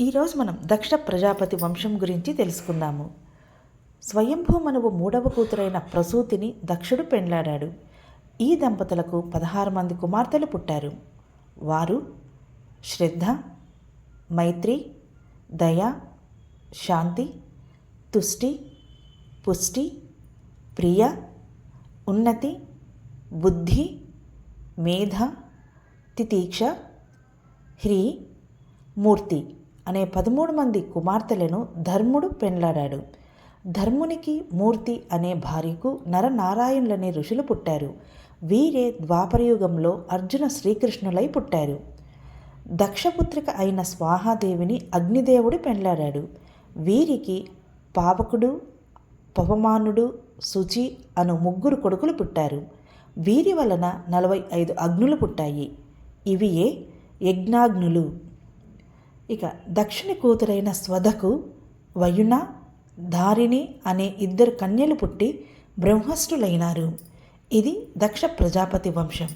ఈరోజు మనం దక్ష ప్రజాపతి వంశం గురించి తెలుసుకుందాము. స్వయంభూ మనవు మూడవ కూతురైన ప్రసూతిని దక్షుడు పెండ్లాడాడు. ఈ దంపతులకు పదహారు మంది కుమార్తెలు పుట్టారు. వారు శ్రద్ధ మైత్రి దయ శాంతి తుష్టి పుష్టి ప్రియ ఉన్నతి బుద్ధి మేధ తితీక్ష హ్రీ మూర్తి. అనే పదమూడు మంది కుమార్తెలను ధర్ముడు పెండ్లాడాడు. ధర్మునికి మూర్తి అనే భార్యకు నరనారాయణులనే ఋషులు పుట్టారు. వీరే ద్వాపరయుగంలో అర్జున శ్రీకృష్ణులై పుట్టారు. దక్షపుత్రిక అయిన స్వాహాదేవిని అగ్నిదేవుడు పెండ్లాడాడు. వీరికి పావకుడు పవమానుడు శుచి అను ముగ్గురు కొడుకులు పుట్టారు. వీరి వలన నలభై ఐదు అగ్నులు పుట్టాయి. ఇవియే యజ్ఞాగ్నులు. ఇక దక్షిణ కూతురైన స్వధకు వయున ధారిణి అనే ఇద్దరు కన్యలు పుట్టి బ్రహ్మస్థులైనారు. ఇది దక్ష ప్రజాపతి వంశం.